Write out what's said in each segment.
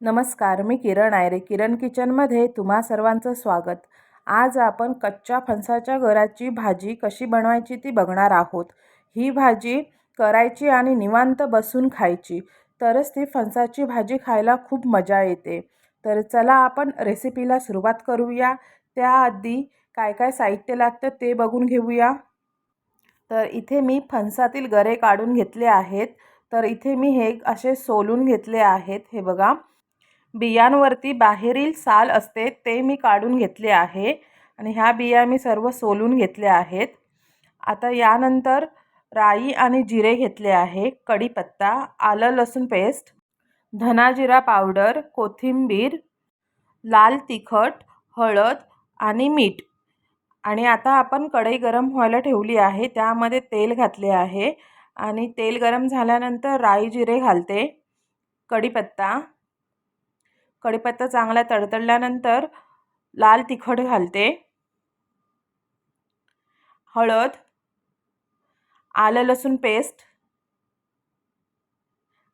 नमस्कार मी किरण आयरे किरण किचनमध्ये तुम्हा सर्वांचं स्वागत. आज आपण कच्च्या फणसाच्या गराची भाजी कशी बनवायची ती बघणार आहोत. ही भाजी करायची आणि निवांत बसून खायची. तरच ती फणसाची भाजी खायला खूप मजा येते. तर चला आपण रेसिपीला सुरुवात करूया. त्याआधी काय काय साहित्य लागतं ते बघून घेऊया. तर इथे मी फणसातील गरे काढून घेतले आहेत. तर इथे मी हे असे सोलून घेतले आहेत. हे बघा. बियांवरती बाहेरील साल असते ते मी काढून घेतले आहे. आणि ह्या बिया मी सर्व सोलून घेतल्या आहेत. आता यानंतर राई आणि जिरे घेतले आहे. कढीपत्ता आलं लसूण पेस्ट धनाजिरा पावडर कोथिंबीर लाल तिखट हळद आणि मीठ. आणि आता आपण कढई गरम व्हायला ठेवली आहे. त्यामध्ये तेल घातले आहे. आणि तेल गरम झाल्यानंतर राई जिरे घालते. कढीपत्ता कढीपत्ता चांगला तडतडल्यानंतर लाल तिखट घालते. हळद आलं लसूण पेस्ट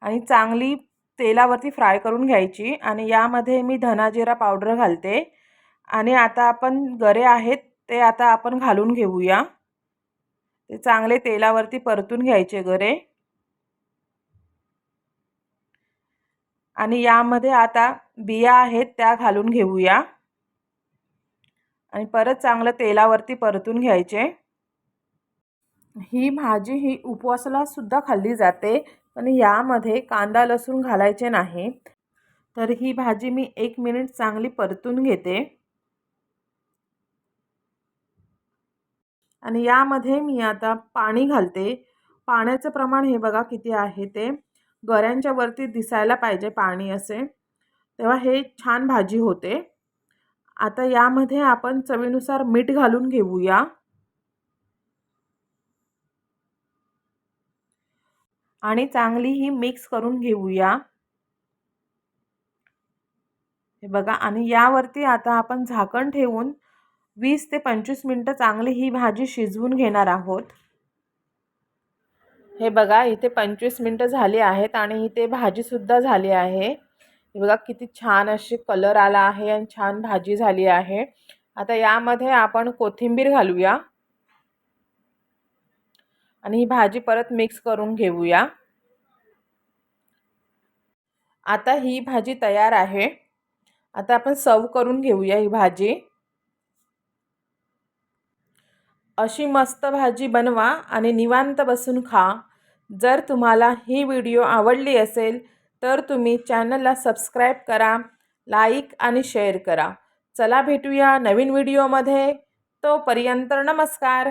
आणि चांगली तेलावरती फ्राय करून घ्यायची आणि यामध्ये मी धनाजिरा पावडर घालते. आणि आता आपण गरे आहेत ते आता आपण घालून घेऊया. ते चांगले तेलावरती परतून घ्यायचे गरे. आणि यामध्ये आता बिया आहेत त्या घालून घेऊया. आणि परत चांगलं तेलावरती परतून घ्यायचे. ही भाजी ही उपवासाला सुद्धा खाल्ली जाते पण यामध्ये कांदा लसूण घालायचे नाही. तर ही भाजी मी एक मिनिट चांगली परतून घेते. आणि यामध्ये मी आता पाणी घालते. पाण्याचं प्रमाण हे बघा किती आहे ते. गऱ्यांच्या वरती दिसायला पाहिजे पाणी असे. तेव्हा हे छान भाजी होते. आता यामध्ये आपण चवीनुसार मीठ घालून घेऊया. आणि चांगली ही मिक्स करून घेऊया. हे बघा आणि यावरती आता आपण झाकण ठेवून वीस ते पंचवीस मिनटं चांगली ही भाजी शिजवून घेणार आहोत. हे बघा इथे पंचवीस मिनटं झाली आहेत आणि इथे भाजीसुद्धा झाली आहे. बघा किती छान अशी कलर आला आहे आणि छान भाजी झाली आहे. आता यामध्ये आपण कोथिंबीर घालूया. आणि ही भाजी परत मिक्स करून घेऊया. आता ही भाजी तयार आहे. आता आपण सर्व करून घेऊया ही भाजी. अशी मस्त भाजी बनवा आणि निवांत बसून खा. जर तुम्हाला ही व्हिडिओ आवडली असेल तर तुम्ही चॅनलला सबस्क्राईब करा लाईक आणि शेअर करा. चला भेटूया नवीन व्हिडिओमध्ये. तोपर्यंत नमस्कार.